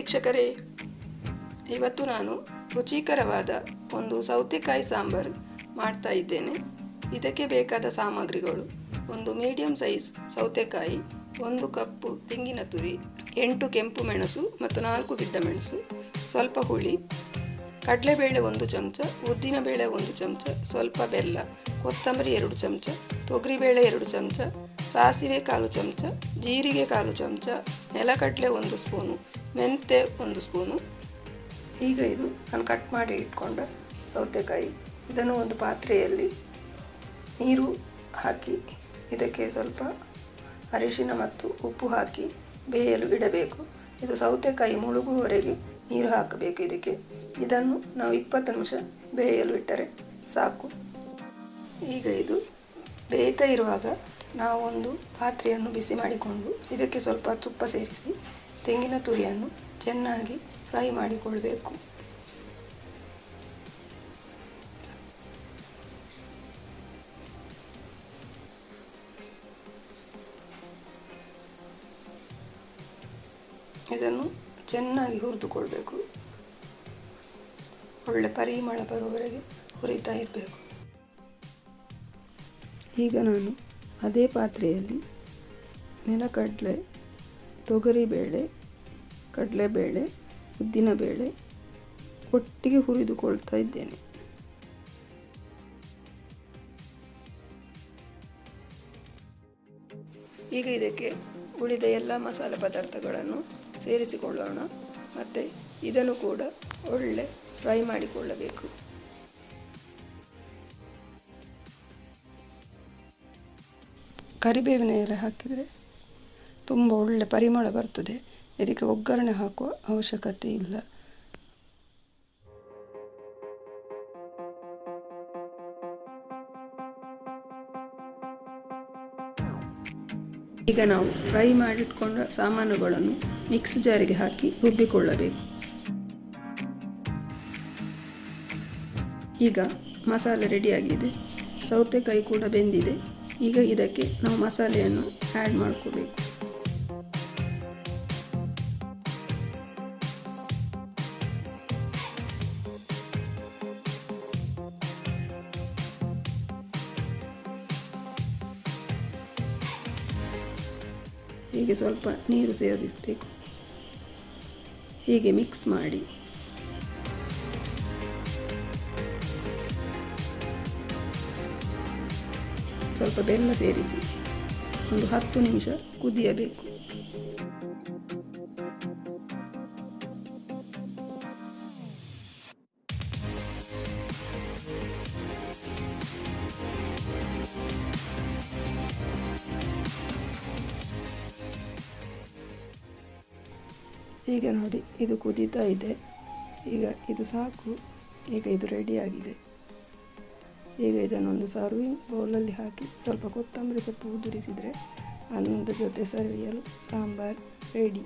ವೀಕ್ಷಕರೇ, ಇವತ್ತು ನಾನು ರುಚಿಕರವಾದ ಒಂದು ಸೌತೆಕಾಯಿ ಸಾಂಬಾರು ಮಾಡ್ತಾ ಇದ್ದೇನೆ. ಇದಕ್ಕೆ ಬೇಕಾದ ಸಾಮಗ್ರಿಗಳು ಒಂದು ಮೀಡಿಯಂ ಸೈಜ್ ಸೌತೆಕಾಯಿ, ಒಂದು ಕಪ್ಪು ತೆಂಗಿನ ತುರಿ, ಎಂಟು ಕೆಂಪು ಮೆಣಸು ಮತ್ತು ನಾಲ್ಕು ಗಿಡ್ಡ ಮೆಣಸು, ಸ್ವಲ್ಪ ಹುಳಿ, ಕಡಲೆಬೇಳೆ ಒಂದು ಚಮಚ, ಉದ್ದಿನಬೇಳೆ ಒಂದು ಚಮಚ, ಸ್ವಲ್ಪ ಬೆಲ್ಲ, ಕೊತ್ತಂಬರಿ ಎರಡು ಚಮಚ, ತೊಗರಿಬೇಳೆ ಎರಡು ಚಮಚ ಸಾಸಿವೆ ಕಾಲು ಚಮಚ, ಜೀರಿಗೆ ಕಾಲು ಚಮಚ ನೆಲಕಡಲೆ ಒಂದು ಸ್ಪೂನು, ಮೆಂತೆ ಒಂದು ಸ್ಪೂನು. ಈಗ ಇದು ನಾನು ಕಟ್ ಮಾಡಿ ಇಟ್ಕೊಂಡ ಸೌತೆಕಾಯಿ. ಇದನ್ನು ಒಂದು ಪಾತ್ರೆಯಲ್ಲಿ ನೀರು ಹಾಕಿ, ಇದಕ್ಕೆ ಸ್ವಲ್ಪ ಅರಿಶಿನ ಮತ್ತು ಉಪ್ಪು ಹಾಕಿ ಬೇಯಲು ಇಡಬೇಕು. ಇದು ಸೌತೆಕಾಯಿ ಮುಳುಗುವವರೆಗೆ ನೀರು ಹಾಕಬೇಕು ಇದಕ್ಕೆ. ಇದನ್ನು ನಾವು ಇಪ್ಪತ್ತು ನಿಮಿಷ ಬೇಯಲು ಇಟ್ಟರೆ ಸಾಕು. ಈಗ ಇದು ಬೇಯ್ತಾ ಇರುವಾಗ ನಾವು ಒಂದು ಪಾತ್ರೆಯನ್ನು ಬಿಸಿ ಮಾಡಿಕೊಂಡು ಇದಕ್ಕೆ ಸ್ವಲ್ಪ ತುಪ್ಪ ಸೇರಿಸಿ ತೆಂಗಿನ ತುರಿಯನ್ನು ಚೆನ್ನಾಗಿ ಫ್ರೈ ಮಾಡಿಕೊಳ್ಳಬೇಕು ಇದನ್ನು ಚೆನ್ನಾಗಿ ಹುರಿದುಕೊಳ್ಬೇಕು. ಒಳ್ಳೆ ಪರಿಮಳ ಬರುವವರೆಗೆ ಹುರಿತಾ ಇರಬೇಕು. ಈಗ ನಾನು ಅದೇ ಪಾತ್ರೆಯಲ್ಲಿ ನೆಲಕಡಲೆ ತೊಗರಿಬೇಳೆ ಕಡಲೆಬೇಳೆ ಉದ್ದಿನಬೇಳೆ ಒಟ್ಟಿಗೆ ಹುರಿದುಕೊಳ್ತಾ ಇದ್ದೇನೆ. ಈಗ ಇದಕ್ಕೆ ಉಳಿದ ಎಲ್ಲ ಮಸಾಲೆ ಪದಾರ್ಥಗಳನ್ನು ಸೇರಿಸಿಕೊಳ್ಳೋಣ. ಮತ್ತು ಇದನ್ನು ಕೂಡ ಒಳ್ಳೆ ಫ್ರೈ ಮಾಡಿಕೊಳ್ಳಬೇಕು. ಕರಿಬೇವಿನ ಎಲೆ ಹಾಕಿದರೆ ತುಂಬ ಒಳ್ಳೆ ಪರಿಮಳ ಬರ್ತದೆ. ಇದಕ್ಕೆ ಒಗ್ಗರಣೆ ಹಾಕುವ ಅವಶ್ಯಕತೆ ಇಲ್ಲ. ಈಗ ನಾವು ಫ್ರೈ ಮಾಡಿಟ್ಕೊಂಡ ಸಾಮಾನುಗಳನ್ನು ಮಿಕ್ಸ್ ಜಾರಿಗೆ ಹಾಕಿ ರುಬ್ಬಿಕೊಳ್ಳಬೇಕು. ಈಗ ಮಸಾಲೆ ರೆಡಿಯಾಗಿದೆ. ಸೌತೆಕಾಯಿ ಕೂಡ ಬೆಂದಿದೆ. ಈಗ ಇದಕ್ಕೆ ನಾವು ಮಸಾಲೆಯನ್ನು ಆ್ಯಡ್ ಮಾಡ್ಕೋಬೇಕು. ಹೀಗೆ ಸ್ವಲ್ಪ ನೀರು ಸೇರಿಸಬೇಕು. ಹೀಗೆ ಮಿಕ್ಸ್ ಮಾಡಿ. ಸ್ವಲ್ಪ ಬೆಲ್ಲ ಸೇರಿಸಿ ಒಂದು ಹತ್ತು ನಿಮಿಷ ಕುದಿಯಬೇಕು. ಈಗ ನೋಡಿ, ಇದು ಕುದೀತಾ ಇದೆ. ಈಗ ಇದು ಸಾಕು. ಈಗ ಇದು ರೆಡಿಯಾಗಿದೆ ಈಗ ಇದನ್ನೊಂದು ಸರ್ವಿಂಗ್ ಬೌಲಲ್ಲಿ ಹಾಕಿ ಸ್ವಲ್ಪ ಕೊತ್ತಂಬರಿ ಸೊಪ್ಪು ಉದುರಿಸಿದರೆ ಅನ್ನದ ಜೊತೆ ಸರ್ವಿಯಲು ಸಾಂಬಾರ್ ರೆಡಿ